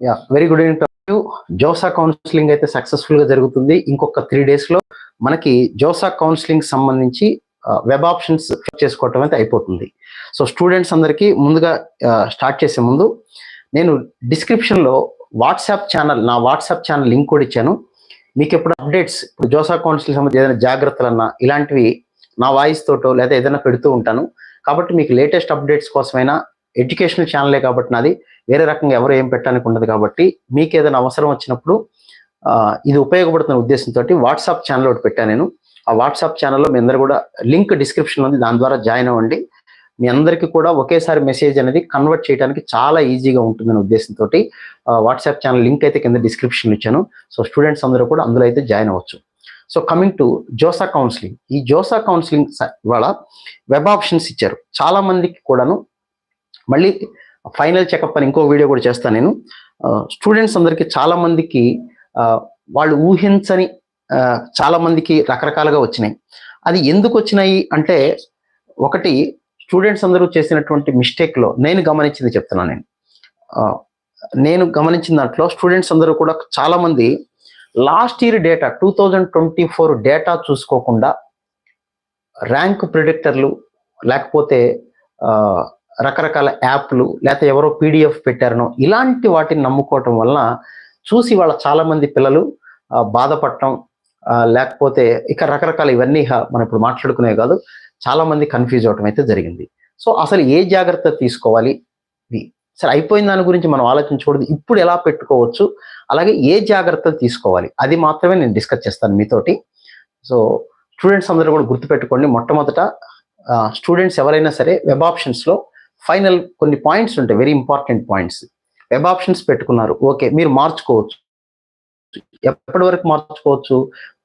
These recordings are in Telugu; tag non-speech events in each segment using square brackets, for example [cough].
Yeah very good evening to JoSAA counselling అయితే సక్సెస్ఫుల్గా జరుగుతుంది. ఇంకొక త్రీ డేస్లో మనకి జోసా కౌన్సిలింగ్ సంబంధించి uh, వెబ్ ఆప్షన్స్ చేసుకోవటం అయితే అయిపోతుంది. సో స్టూడెంట్స్ అందరికీ ముందుగా uh, స్టార్ట్ చేసే ముందు నేను డిస్క్రిప్షన్లో వాట్సాప్ ఛానల్ నా వాట్సాప్ ఛానల్ లింక్ కూడా ఇచ్చాను. మీకు ఎప్పుడు అప్డేట్స్ ఇప్పుడు జోసా కౌన్సిలింగ్ సంబంధించి ఏదైనా జాగ్రత్తలన్నా ఇలాంటివి నా వాయిస్ తోటో లేదా ఏదైనా పెడుతూ ఉంటాను. కాబట్టి మీకు లేటెస్ట్ అప్డేట్స్ కోసమైనా ఎడ్యుకేషనల్ ఛానలే కాబట్టి నాది. వేరే రకంగా ఎవరు ఏం పెట్టడానికి ఉండదు కాబట్టి మీకు ఏదైనా అవసరం వచ్చినప్పుడు ఇది ఉపయోగపడుతున్న ఉద్దేశంతో వాట్సాప్ ఛానల్ ఒకటి పెట్టాను నేను. ఆ వాట్సాప్ ఛానల్లో మీ అందరు కూడా లింక్ డిస్క్రిప్షన్ ఉంది దాని ద్వారా జాయిన్ అవ్వండి. మీ అందరికీ కూడా ఒకేసారి మెసేజ్ అనేది కన్వర్ట్ చేయడానికి చాలా ఈజీగా ఉంటుందనే ఉద్దేశంతో వాట్సాప్ ఛానల్ లింక్ అయితే కింద డిస్క్రిప్షన్ ఇచ్చాను. సో స్టూడెంట్స్ అందరూ కూడా అందులో అయితే జాయిన్ అవ్వచ్చు. So coming to JoSAA counselling. ఈ జోసా కౌన్సిలింగ్ స- ఇవాళ వెబ్ ఆప్షన్స్ ఇచ్చారు. చాలా మందికి కూడాను మళ్ళీ ఫైనల్ చెకప్ అని ఇంకో వీడియో కూడా చేస్తాను నేను. స్టూడెంట్స్ అందరికీ చాలా మందికి వాళ్ళు ఊహించని చాలామందికి చాలా మందికి రకరకాలుగా వచ్చినాయి. అది ఎందుకు వచ్చినాయి అంటే ఒకటి స్టూడెంట్స్ అందరూ చేసినటువంటి మిస్టేక్లో నేను గమనించింది చెప్తున్నాను నేను. నేను గమనించిన దాంట్లో స్టూడెంట్స్ అందరూ కూడా చాలా మంది last year data two thousand twenty four data చూసుకోకుండా ర్యాంక్ ప్రిడిక్టర్లు లేకపోతే రకరకాల యాప్లు లేకపోతే ఎవరో పీడిఎఫ్ పెట్టారనో ఇలాంటి వాటిని నమ్ముకోవటం వలన చూసి వాళ్ళ చాలామంది పిల్లలు బాధపడటం లేకపోతే ఇక రకరకాల ఇవన్నీ మనం ఇప్పుడు మాట్లాడుకునే కాదు చాలామంది కన్ఫ్యూజ్ అవటం అయితే జరిగింది. సో అసలు ఏ జాగ్రత్త తీసుకోవాలి? ఇది సరే అయిపోయిన దాని గురించి మనం ఆలోచించకూడదు. ఇప్పుడు ఎలా పెట్టుకోవచ్చు? అలాగే ఏ జాగ్రత్తలు తీసుకోవాలి? అది మాత్రమే నేను డిస్కస్ చేస్తాను మీతోటి. సో స్టూడెంట్స్ అందరూ కూడా గుర్తుపెట్టుకోండి. మొట్టమొదట స్టూడెంట్స్ ఎవరైనా సరే వెబ్ ఆప్షన్స్లో ఫైనల్ కొన్ని పాయింట్స్ ఉంటాయి very important points web options పెట్టుకున్నారు. ఓకే మీరు మార్చుకోవచ్చు. ఎప్పటి వరకు మార్చుకోవచ్చు?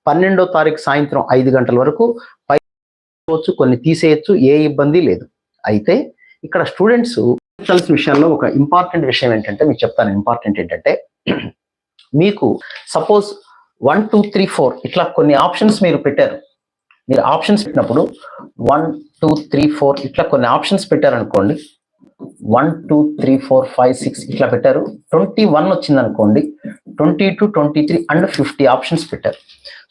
పన్నెండో తారీఖు సాయంత్రం ఐదు గంటల వరకు పైవచ్చు కొన్ని తీసేయచ్చు ఏ ఇబ్బంది లేదు. అయితే ఇక్కడ స్టూడెంట్స్ తెలిసిన విషయంలో ఒక ఇంపార్టెంట్ విషయం ఏంటంటే మీకు చెప్తాను ఇంపార్టెంట్ ఏంటంటే మీకు suppose one two three four ఇట్లా కొన్ని ఆప్షన్స్ మీరు పెట్టారు. మీరు ఆప్షన్స్ పెట్టినప్పుడు వన్ టూ త్రీ ఫోర్ ఇట్లా కొన్ని ఆప్షన్స్ పెట్టారనుకోండి one two three four five six ఇట్లా పెట్టారు. ట్వంటీ వన్ వచ్చింది అనుకోండి twenty two twenty three and fifty options పెట్టారు.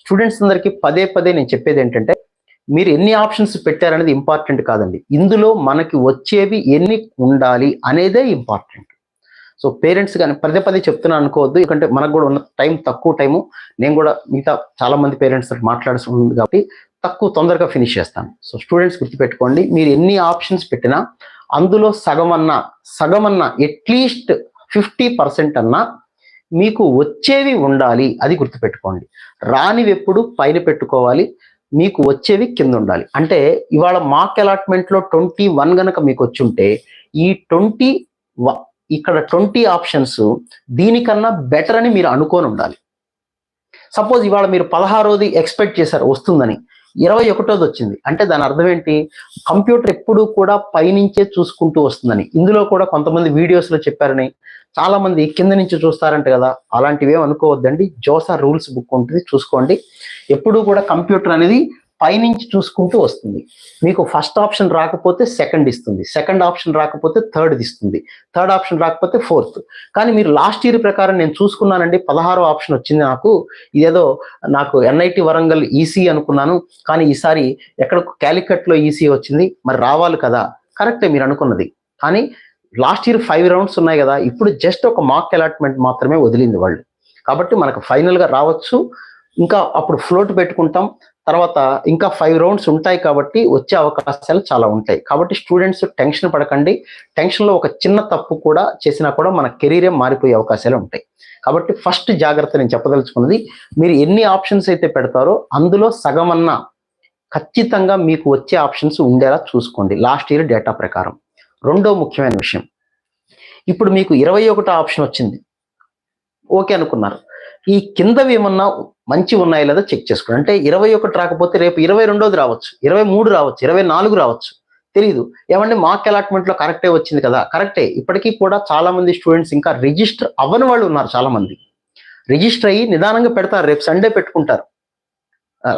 స్టూడెంట్స్ అందరికీ పదే పదే నేను చెప్పేది ఏంటంటే మీరు ఎన్ని ఆప్షన్స్ పెట్టారనేది ఇంపార్టెంట్ కాదండి. ఇందులో మనకి వచ్చేవి ఎన్ని ఉండాలి అనేదే ఇంపార్టెంట్. సో పేరెంట్స్ కానీ పదే పదే చెప్తున్నా అనుకోవద్దు. ఎందుకంటే మనకు కూడా ఉన్న టైం తక్కువ టైము. నేను కూడా మిగతా చాలా మంది పేరెంట్స్ మాట్లాడాల్సి కాబట్టి తక్కువ తొందరగా ఫినిష్ చేస్తాను. సో స్టూడెంట్స్ గుర్తుపెట్టుకోండి మీరు ఎన్ని ఆప్షన్స్ పెట్టినా అందులో సగం అన్నా సగం అన్నా అట్లీస్ట్ ఫిఫ్టీ పర్సెంట్ అన్నా మీకు వచ్చేవి ఉండాలి అది గుర్తుపెట్టుకోండి. రానివి ఎప్పుడు పైన పెట్టుకోవాలి మీకు వచ్చేవి కింద ఉండాలి. అంటే ఇవాళ మాక్ అలాట్మెంట్లో ట్వంటీ వన్ గనక మీకు వచ్చుంటే ఈ ట్వంటీ ఇక్కడ ట్వంటీ ఆప్షన్స్ దీనికన్నా బెటర్ అని మీరు అనుకొని ఉండాలి సపోజ్ ఇవాళ మీరు పదహారోది ఎక్స్పెక్ట్ చేశారు వస్తుందని. ఇరవై ఒకటోది వచ్చింది. అంటే దాని అర్థం ఏంటి? కంప్యూటర్ ఎప్పుడూ కూడా పైనుంచే చూసుకుంటూ వస్తుందని. ఇందులో కూడా కొంతమంది వీడియోస్లో చెప్పారని. చాలా మంది కింద నుంచి చూస్తారంట కదా. అలాంటివి ఏం అనుకోవద్దండి. జోసా రూల్స్ బుక్ ఉంటుంది. చూసుకోండి. ఎప్పుడూ కూడా కంప్యూటర్ అనేది పైనుంచి చూసుకుంటూ వస్తుంది. మీకు ఫస్ట్ ఆప్షన్ రాకపోతే సెకండ్ ఇస్తుంది. సెకండ్ ఆప్షన్ రాకపోతే థర్డ్ ఇస్తుంది. థర్డ్ ఆప్షన్ రాకపోతే ఫోర్త్. కానీ మీరు లాస్ట్ ఇయర్ ప్రకారం నేను చూసుకున్నానండి. పదహారో ఆప్షన్ వచ్చింది నాకు. ఇదేదో నాకు ఎన్ఐటి వరంగల్ ఈసీ అనుకున్నాను. కానీ ఈసారి ఎక్కడ క్యాలికట్లో ఈసీ వచ్చింది. మరి రావాలి కదా. కరెక్టే మీరు అనుకున్నది. కానీ లాస్ట్ ఇయర్ ఫైవ్ రౌండ్స్ ఉన్నాయి కదా. ఇప్పుడు జస్ట్ ఒక మార్క్ అలాట్మెంట్ మాత్రమే వదిలింది వాళ్ళు. కాబట్టి మనకు ఫైనల్గా రావచ్చు. ఇంకా అప్పుడు ఫ్లోట్ పెట్టుకుంటాం. తర్వాత ఇంకా ఫైవ్ రౌండ్స్ ఉంటాయి కాబట్టి వచ్చే అవకాశాలు చాలా ఉంటాయి. కాబట్టి స్టూడెంట్స్ టెన్షన్ పడకండి. టెన్షన్లో ఒక చిన్న తప్పు కూడా చేసినా కూడా మన కెరీరే మారిపోయే అవకాశాలు ఉంటాయి. కాబట్టి ఫస్ట్ జాగ్రత్త నేను చెప్పదలుచుకున్నది మీరు ఎన్ని ఆప్షన్స్ అయితే పెడతారో అందులో సగమన్నా ఖచ్చితంగా మీకు వచ్చే ఆప్షన్స్ ఉండేలా చూసుకోండి. లాస్ట్ ఇయర్ డేటా ప్రకారం. రెండో ముఖ్యమైన విషయం. ఇప్పుడు మీకు ఇరవై ఒకటో ఆప్షన్ వచ్చింది. ఓకే అనుకున్నారు. ఈ కిందవి ఏమన్నా మంచి ఉన్నాయా లేదా చెక్ చేసుకోండి. అంటే ఇరవై ఒకటి రాకపోతే రేపు ఇరవై రెండోది రావచ్చు ఇరవై మూడు రావచ్చు ఇరవై నాలుగు రావచ్చు. తెలియదు ఏమంటే మార్క్ అలాట్మెంట్లో కరెక్టే వచ్చింది కదా? కరెక్టే. ఇప్పటికీ కూడా చాలా మంది స్టూడెంట్స్ ఇంకా రిజిస్టర్ అవ్వని వాళ్ళు ఉన్నారు చాలా మంది. రిజిస్టర్ అయ్యి నిదానంగా పెడతారు. రేపు సండే పెట్టుకుంటారు.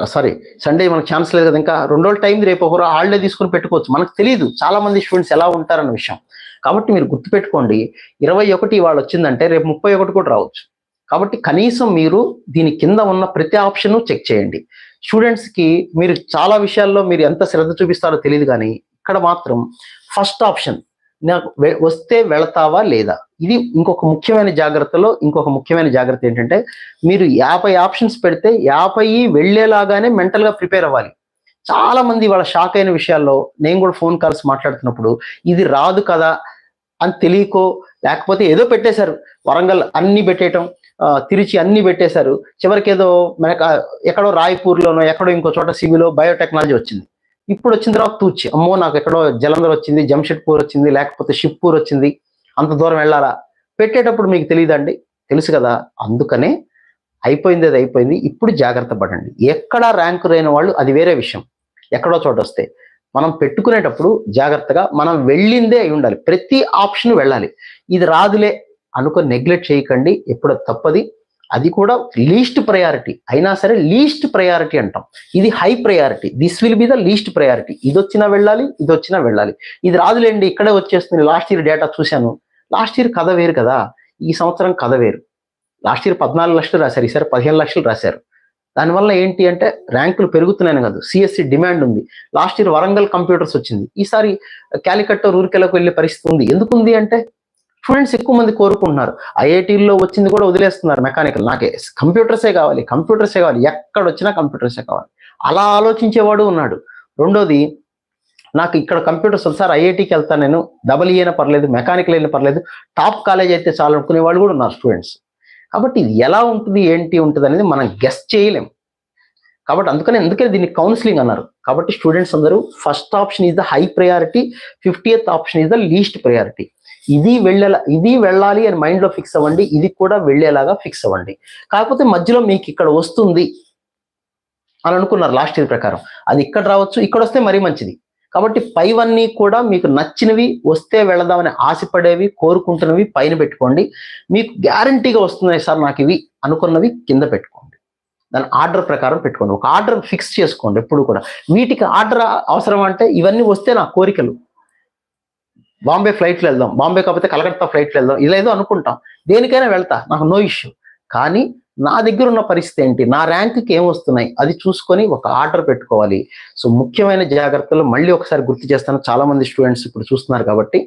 సారీ సండే మనకు ఛాన్స్ లేదు కదా? ఇంకా రెండు రోజుల టైం రేపు ఒక హాలిడే తీసుకుని పెట్టుకోవచ్చు. మనకు తెలియదు చాలా మంది స్టూడెంట్స్ ఎలా ఉంటారన్న విషయం. కాబట్టి మీరు గుర్తుపెట్టుకోండి ఇరవై ఒకటి వాళ్ళు వచ్చిందంటే రేపు ముప్పై ఒకటి కూడా రావచ్చు. కాబట్టి కనీసం మీరు దీని కింద ఉన్న ప్రతి ఆప్షన్ చెక్ చేయండి. స్టూడెంట్స్కి మీరు చాలా విషయాల్లో మీరు ఎంత శ్రద్ధ చూపిస్తారో తెలియదు కానీ ఇక్కడ మాత్రం ఫస్ట్ ఆప్షన్ నాకు వె- వస్తే వెళతావా లేదా? ఇది ఇంకొక ముఖ్యమైన జాగ్రత్తలో ఇంకొక ముఖ్యమైన జాగ్రత్త ఏంటంటే మీరు యాభై ఆప్షన్స్ పెడితే యాభై వెళ్ళేలాగానే మెంటల్గా ప్రిపేర్ అవ్వాలి. చాలా మంది వాళ్ళ షాక్ అయిన విషయాల్లో నేను కూడా ఫోన్ కాల్స్ మాట్లాడుతున్నప్పుడు ఇది రాదు కదా అని తెలియకో లేకపోతే ఏదో పెట్టేశారు. వరంగల్ అన్ని పెట్టేయటం. తిరిచి అన్ని పెట్టేశారు. చివరికి ఏదో మనకు ఎక్కడో రాయ్పూర్లోనో ఎక్కడో ఇంకో చోట సివిలో బయోటెక్నాలజీ వచ్చింది. ఇప్పుడు వచ్చిన తర్వాత తూచి అమ్మో నాకు ఎక్కడో జలంధర్ వచ్చింది జంషెడ్పూర్ వచ్చింది లేకపోతే షిప్పూర్ వచ్చింది అంత దూరం వెళ్ళాలా? పెట్టేటప్పుడు మీకు తెలియదండి? తెలుసు కదా అందుకనే అయిపోయింది అది అయిపోయింది. ఇప్పుడు జాగ్రత్త పడండి. ఎక్కడ ర్యాంకు రాని వాళ్ళు అది వేరే విషయం. ఎక్కడో చోట వస్తే. మనం పెట్టుకునేటప్పుడు జాగ్రత్తగా మనం వెళ్ళిందే అయి ఉండాలి. ప్రతి ఆప్షన్ వెళ్ళాలి. ఇది రాదులే అనుకొని నెగ్లెక్ట్ చేయకండి ఎప్పుడో తప్పది. అది కూడా లీస్ట్ ప్రయారిటీ అయినా సరే లీస్ట్ ప్రయారిటీ అంటాం. ఇది high priority this will be the least priority ఇది వచ్చినా వెళ్ళాలి ఇది వచ్చినా వెళ్ళాలి. ఇది రాదులేండి ఇక్కడే వచ్చేస్తుంది. లాస్ట్ ఇయర్ డేటా చూశాను. లాస్ట్ ఇయర్ కథ వేరు కదా. ఈ సంవత్సరం కథ వేరు. లాస్ట్ ఇయర్ పద్నాలుగు లక్షలు రాశారు ఈసారి పదిహేను లక్షలు రాశారు. దానివల్ల ఏంటి అంటే ర్యాంకులు పెరుగుతున్నాయని కాదు. సిఎస్సి డిమాండ్ ఉంది. లాస్ట్ ఇయర్ వరంగల్ కంప్యూటర్స్ వచ్చింది. ఈసారి క్యాలికట్ రూర్కెలకు వెళ్ళే పరిస్థితి ఉంది. ఎందుకు ఉంది అంటే స్టూడెంట్స్ ఎక్కువ మంది కోరుకుంటున్నారు. ఐఐటీల్లో వచ్చింది కూడా వదిలేస్తున్నారు మెకానికల్. నాకే కంప్యూటర్సే కావాలి కంప్యూటర్సే కావాలి. ఎక్కడ వచ్చినా కంప్యూటర్సే కావాలి. అలా ఆలోచించేవాడు ఉన్నాడు. రెండోది నాకు ఇక్కడ కంప్యూటర్స్ సార్ ఐఐటికి వెళ్తాను నేను. డబల్ e అయినా పర్లేదు మెకానికల్ అయినా పర్లేదు. టాప్ కాలేజ్ అయితే చాలు అనుకునే వాళ్ళు కూడా ఉన్నారు స్టూడెంట్స్. కాబట్టి ఇది ఎలా ఉంటుంది ఏంటి ఉంటుంది అనేది మనం గెస్ట్ చేయలేం. కాబట్టి అందుకని అందుకే దీన్ని కౌన్సిలింగ్ అన్నారు. కాబట్టి స్టూడెంట్స్ అందరూ first option is the high priority fifty option is the least priority ఇది వెళ్ళేలా ఇది వెళ్ళాలి అని మైండ్లో ఫిక్స్ అవ్వండి ఇది కూడా వెళ్ళేలాగా ఫిక్స్ అవ్వండి. కాకపోతే మధ్యలో మీకు ఇక్కడ వస్తుంది అని అనుకున్నారు లాస్ట్ ఇయర్ ప్రకారం. అది ఇక్కడ రావచ్చు ఇక్కడ వస్తే మరీ మంచిది. కాబట్టి పైవన్నీ కూడా మీకు నచ్చినవి వస్తే వెళదామని ఆశపడేవి కోరుకుంటున్నవి పైన పెట్టుకోండి. మీకు గ్యారంటీగా వస్తున్నాయి సార్ నాకు ఇవి అనుకున్నవి కింద పెట్టుకోండి. దాని ఆర్డర్ ప్రకారం పెట్టుకోండి. ఒక ఆర్డర్ ఫిక్స్ చేసుకోండి ఎప్పుడు కూడా. వీటికి ఆర్డర్ అవసరం అంటే ఇవన్నీ వస్తే నా కోరికలు. బాంబే ఫ్లైట్లో వెళ్దాం. బాంబే కాకపోతే కలకత్తా ఫ్లైట్లో వెళ్దాం. ఇలా ఏదో అనుకుంటాం. దేనికైనా వెళ్తా. నాకు నో ఇష్యూ కానీ నా దగ్గర ఉన్న పరిస్థితి ఏంటి? నా ర్యాంక్కి ఏం వస్తున్నాయి అది చూసుకొని ఒక ఆర్డర్ పెట్టుకోవాలి. సో ముఖ్యమైన జాగ్రత్తలు మళ్ళీ ఒకసారి గుర్తు చేస్తాను. చాలా మంది స్టూడెంట్స్ ఇప్పుడు చూస్తున్నారు కాబట్టి.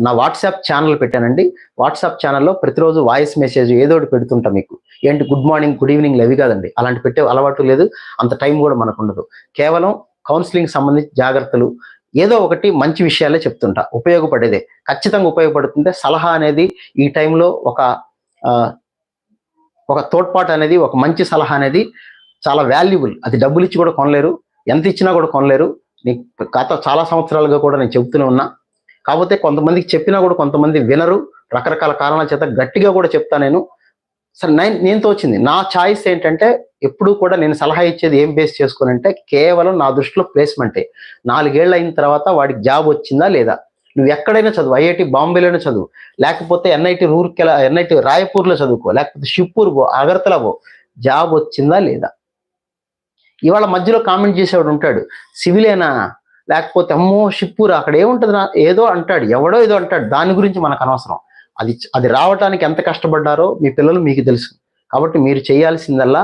నా వాట్సాప్ ఛానల్ పెట్టానండి. వాట్సాప్ ఛానల్లో ప్రతిరోజు వాయిస్ మెసేజ్ ఏదో ఒకటి పెడుతుంటా మీకు. ఏంటి? గుడ్ మార్నింగ్ గుడ్ ఈవినింగ్ అవి కాదండి. అలాంటి పెట్టే అలవాటు లేదు. అంత టైం కూడా మనకు ఉండదు. కేవలం కౌన్సిలింగ్ సంబంధించి జాగ్రత్తలు ఏదో ఒకటి మంచి విషయాలే చెప్తుంటా. ఉపయోగపడేదే. ఖచ్చితంగా ఉపయోగపడుతుంది. సలహా అనేది ఈ టైంలో ఒక ఒక తోడ్పాటు అనేది ఒక మంచి సలహా అనేది చాలా వాల్యుబుల్ అది డబ్బులు ఇచ్చి కూడా కొనలేరు. ఎంత ఇచ్చినా కూడా కొనలేరు. నీ గత చాలా సంవత్సరాలుగా కూడా నేను చెబుతూనే ఉన్నా. కాకపోతే కొంతమందికి చెప్పినా కూడా కొంతమంది వినరు. రకరకాల కారణాల చేత గట్టిగా కూడా చెప్తా నేను. సరే నేను నేను తోచింది. నా చాయిస్ ఏంటంటే ఎప్పుడూ కూడా నేను సలహా ఇచ్చేది ఏం బేస్ చేసుకుని అంటే కేవలం నా దృష్టిలో ప్లేస్మెంటే నాలుగేళ్ళు అయిన తర్వాత వాడికి జాబ్ వచ్చిందా లేదా? నువ్వు ఎక్కడైనా చదువు ఐఐటి బాంబేలోనే చదువు. లేకపోతే ఎన్ఐటి రూర్కెల ఎన్ఐటి రాయపూర్లో చదువుకో. లేకపోతే షిప్పూర్ పో అగర్తల పో. జాబ్ వచ్చిందా లేదా? ఇవాళ మధ్యలో కామెంట్ చేసేవాడు ఉంటాడు. సివిలేనా? లేకపోతే అమ్మో షిప్పూర్ అక్కడ ఏముంటుంది నా? ఏదో అంటాడు. ఎవడో ఏదో అంటాడు. దాని గురించి మనకు అనవసరం. అది అది రావటానికి ఎంత కష్టపడ్డారో మీ పిల్లలు మీకు తెలుసు. కాబట్టి మీరు చేయాల్సిందల్లా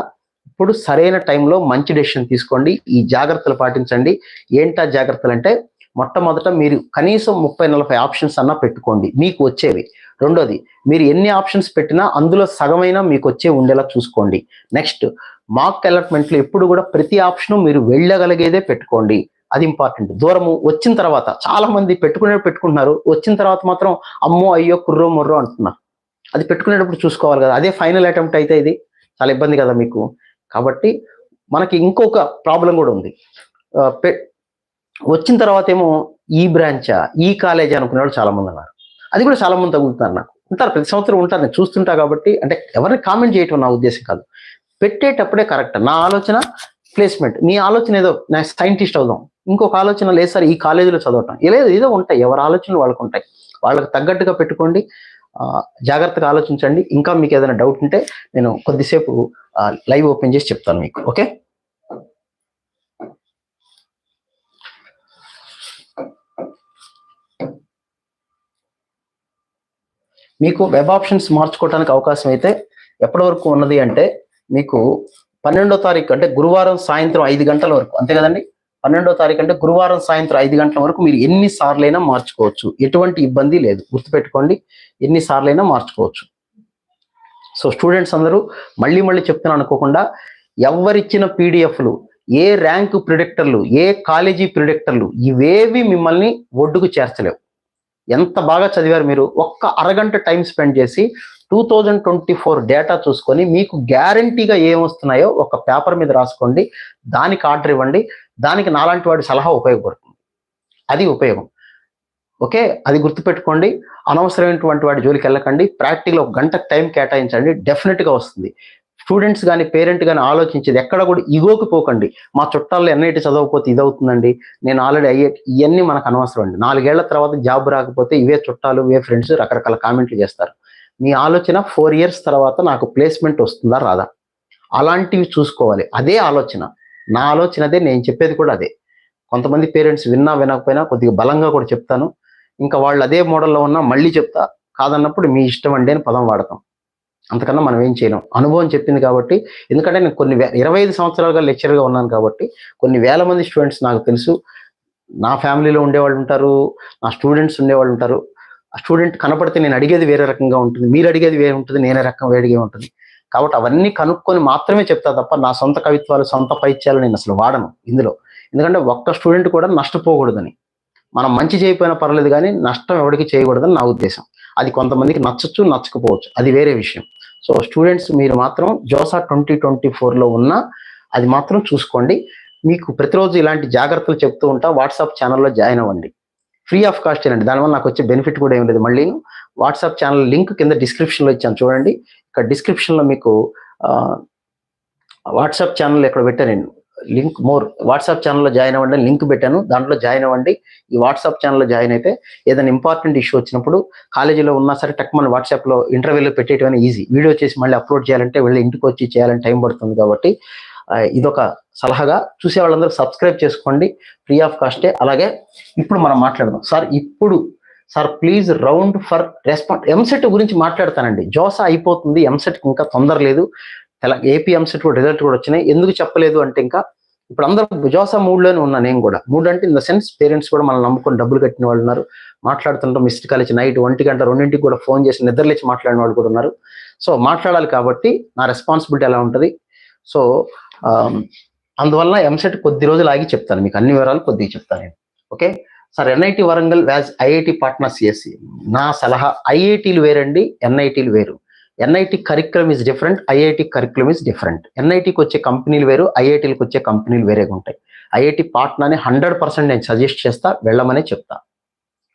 ఇప్పుడు సరైన టైంలో మంచి డెసిషన్ తీసుకోండి. ఈ జాగ్రత్తలు పాటించండి. ఏంటా జాగ్రత్తలు అంటే మొట్టమొదట మీరు కనీసం ముప్పై నలభై ఆప్షన్స్ అన్నా పెట్టుకోండి. మీకు వచ్చేవి. రెండోది మీరు ఎన్ని ఆప్షన్స్ పెట్టినా అందులో సగమైనా మీకు వచ్చే ఉండేలా చూసుకోండి. నెక్స్ట్ మార్క్ అలాట్మెంట్లో ఎప్పుడు కూడా ప్రతి ఆప్షన్ మీరు వెళ్ళగలిగేదే పెట్టుకోండి. అది ఇంపార్టెంట్ దూరము వచ్చిన తర్వాత చాలా మంది పెట్టుకునే పెట్టుకుంటున్నారు. వచ్చిన తర్వాత మాత్రం అమ్మో అయ్యో కుర్రో మొర్రో అంటున్నారు. అది పెట్టుకునేటప్పుడు చూసుకోవాలి కదా. అదే ఫైనల్ అటెంప్ట్ అయితే ఇది. చాలా ఇబ్బంది కదా మీకు. కాబట్టి మనకి ఇంకొక ప్రాబ్లం కూడా ఉంది. పె- వచ్చిన తర్వాత ఏమో ఈ బ్రాంచా ఈ కాలేజీ అనుకునే వాళ్ళు చాలా మంది ఉన్నారు. అది కూడా చాలా మంది తగులుతున్నారు నాకు. ఉంటారు ప్రతి సంవత్సరం ఉంటారు. నేను చూస్తుంటా కాబట్టి అంటే ఎవరిని కామెంట్ చేయటం నా ఉద్దేశం కాదు. పెట్టేటప్పుడే కరెక్ట్ నా ఆలోచన ప్లేస్మెంట్ నీ ఆలోచన ఏదో నా సైంటిస్ట్ అవుదాం. ఇంకొక ఆలోచన లేదు సార్ ఈ కాలేజీలో చదవటం. లేదు ఏదో ఉంటాయి. ఎవరి ఆలోచనలు వాళ్ళకు ఉంటాయి. వాళ్ళకి తగ్గట్టుగా పెట్టుకోండి. జాగ్రత్తగా ఆలోచించండి. ఇంకా మీకు ఏదైనా డౌట్ ఉంటే నేను కొద్దిసేపు లైవ్ ఓపెన్ చేసి చెప్తాను మీకు ఓకే? మీకు వెబ్ ఆప్షన్స్ మార్చుకోవడానికి అవకాశం అయితే ఎప్పటి వరకు ఉన్నది అంటే మీకు పన్నెండో తారీఖు అంటే గురువారం సాయంత్రం ఐదు గంటల వరకు. అంతే కదండి? పన్నెండో తారీఖు అంటే గురువారం సాయంత్రం ఐదు గంటల వరకు మీరు ఎన్ని సార్లైనా మార్చుకోవచ్చు. ఎటువంటి ఇబ్బంది లేదు. గుర్తుపెట్టుకోండి ఎన్ని సార్లైనా మార్చుకోవచ్చు. సో స్టూడెంట్స్ అందరూ మళ్ళీ మళ్ళీ చెప్తున్నాను అనుకోకుండా ఎవరిచ్చిన పీడిఎఫ్లు ఏ ర్యాంకు ప్రిడిక్టర్లు ఏ కాలేజీ ప్రిడిక్టర్లు ఇవేవి మిమ్మల్ని ఒడ్డుకు చేర్చలేవు. ఎంత బాగా చదివారు మీరు? ఒక్క అరగంట టైం స్పెండ్ చేసి two thousand twenty four data చూసుకొని మీకు గ్యారంటీగా ఏమొస్తున్నాయో ఒక పేపర్ మీద రాసుకోండి. దానికి ఆర్డర్ ఇవ్వండి. దానికి నాలాంటి వాడి సలహా ఉపయోగపడుతుంది. అది ఉపయోగం. ఓకే? అది గుర్తుపెట్టుకోండి. అనవసరమైనటువంటి వాడి జోలికి వెళ్ళకండి. ప్రాక్టికల్ ఒక గంట టైం కేటాయించండి. డెఫినెట్గా వస్తుంది. స్టూడెంట్స్ కానీ పేరెంట్ కానీ ఆలోచించేది ఎక్కడ కూడా ఇగోకి పోకండి. మా చుట్టాల్లో ఎన్ఐటి చదవకపోతే ఇది అవుతుందండి నేను ఆల్రెడీ అయ్యే ఇవన్నీ మనకు అనవసరం అండి. నాలుగేళ్ళ తర్వాత జాబ్ రాకపోతే ఇవే చుట్టాలు ఇవే ఫ్రెండ్స్ రకరకాల కామెంట్లు చేస్తారు. మీ ఆలోచన ఫోర్ ఇయర్స్ తర్వాత నాకు ప్లేస్మెంట్ వస్తుందా రాదా? అలాంటివి చూసుకోవాలి. అదే ఆలోచన. నా ఆలోచన అదే నేను చెప్పేది కూడా అదే. కొంతమంది పేరెంట్స్ విన్నా వినకపోయినా కొద్దిగా బలంగా కూడా చెప్తాను. ఇంకా వాళ్ళు అదే మోడల్లో ఉన్నా మళ్ళీ చెప్తా కాదన్నప్పుడు మీ ఇష్టం అండి అని పదం వాడతాం. అంతకన్నా మనం ఏం చేయలేం. అనుభవం చెప్పింది కాబట్టి ఎందుకంటే నేను కొన్ని వే- ఇరవై ఐదు సంవత్సరాలుగా లెక్చర్గా ఉన్నాను కాబట్టి కొన్ని వేల మంది స్టూడెంట్స్ నాకు తెలుసు. నా ఫ్యామిలీలో ఉండేవాళ్ళు ఉంటారు నా స్టూడెంట్స్ ఉండేవాళ్ళు ఉంటారు. ఆ స్టూడెంట్ కనపడితే నేను అడిగేది వేరే రకంగా ఉంటుంది. మీరు అడిగేది వేరే ఉంటుంది నేనే రకం వేడిగా ఉంటుంది. కాబట్టి అవన్నీ కనుక్కొని మాత్రమే చెప్తా తప్ప నా సొంత కవిత్వాలు సొంత పైత్యాలు నేను అసలు వాడను ఇందులో. ఎందుకంటే ఒక్క స్టూడెంట్ కూడా నష్టపోకూడదని. మనం మంచి చేయకపోయినా పర్లేదు కానీ నష్టం ఎవరికి చేయకూడదని నా ఉద్దేశం. అది కొంతమందికి నచ్చచ్చు నచ్చకపోవచ్చు. అది వేరే విషయం. సో స్టూడెంట్స్ మీరు మాత్రం జోసా ట్వంటీ ట్వంటీ ఫోర్లో ఉన్న అది మాత్రం చూసుకోండి. మీకు ప్రతిరోజు ఇలాంటి జాగ్రత్తలు చెప్తూ ఉంటా. వాట్సాప్ ఛానల్లో జాయిన్ అవ్వండి. ఫ్రీ ఆఫ్ కాస్ట్ అండి దానివల్ల నాకు వచ్చే బెనిఫిట్ కూడా ఏం లేదు. మళ్ళీ వాట్సాప్ ఛానల్ లింక్ కింద డిస్క్రిప్షన్లో ఇచ్చాను. చూడండి. ఇక్కడ డిస్క్రిప్షన్లో మీకు వాట్సాప్ ఛానల్ ఇక్కడ పెట్టాను నేను? Link more. వాట్సాప్ ఛానల్లో జాయిన్ అవ్వండి లింక్ పెట్టాను. దాంట్లో జాయిన్ అవ్వండి. ఈ వాట్సాప్ ఛానల్లో జాయిన్ అయితే ఏదైనా ఇంపార్టెంట్ ఇష్యూ వచ్చినప్పుడు కాలేజీలో ఉన్నా సరే టక్ మన వాట్సాప్లో ఇంటర్వ్యూలో పెట్టేయడం ఈజీ. వీడియో చేసి మళ్ళీ అప్లోడ్ చేయాలంటే వెళ్ళి ఇంటికి వచ్చి చేయాలని టైం పడుతుంది కాబట్టి ఇదొక సలహాగా చూసే వాళ్ళందరూ సబ్స్క్రైబ్ చేసుకోండి. ఫ్రీ ఆఫ్ కాస్టే అలాగే ఇప్పుడు మనం మాట్లాడదాం. సార్ ఇప్పుడు sir please round for response EAMCET గురించి మాట్లాడతానండి. జోసా అయిపోతుంది. ఎంసెట్కి ఇంకా తొందర లేదు. ఏపీ ఎంసెట్ కూడా రిజల్ట్ కూడా వచ్చినాయి. ఎందుకు చెప్పలేదు అంటే ఇంకా ఇప్పుడు అందరూ జోసా మూడ్లోనే ఉన్నా నేను కూడా. మూడ్ అంటే ఇన్ ద సెన్స్ పేరెంట్స్ కూడా మనం నమ్ముకొని డబ్బులు కట్టిన వాళ్ళు ఉన్నారు. మాట్లాడుతుంటాం మిస్డ్ కాలేజ్ నైట్ ఒంటి గంట రెండింటికి కూడా ఫోన్ చేసి నిద్రలేచి మాట్లాడిన వాళ్ళు కూడా ఉన్నారు. సో మాట్లాడాలి కాబట్టి నా రెస్పాన్సిబిలిటీ ఎలా ఉంటుంది? సో అందువల్ల ఎంసెట్ కొద్ది రోజులు ఆగి చెప్తాను. మీకు అన్ని వివరాలు కొద్దిగా చెప్తాను నేను. Okay? Sir NIT Warangal vs IIT Patna CSE నా సలహా ఐఐటీలు వేరండి ఎన్ఐటీలు వేరు. NIT curriculum is different IIT curriculum is different ఎన్ఐటికి వచ్చే కంపెనీలు వేరు ఐఐటీలకు వచ్చే కంపెనీలు వేరేగా ఉంటాయి. ఐఐటి పాట్నాని హండ్రెడ్ పర్సెంట్ నేను సజెస్ట్ చేస్తా వెళ్ళమనే చెప్తా.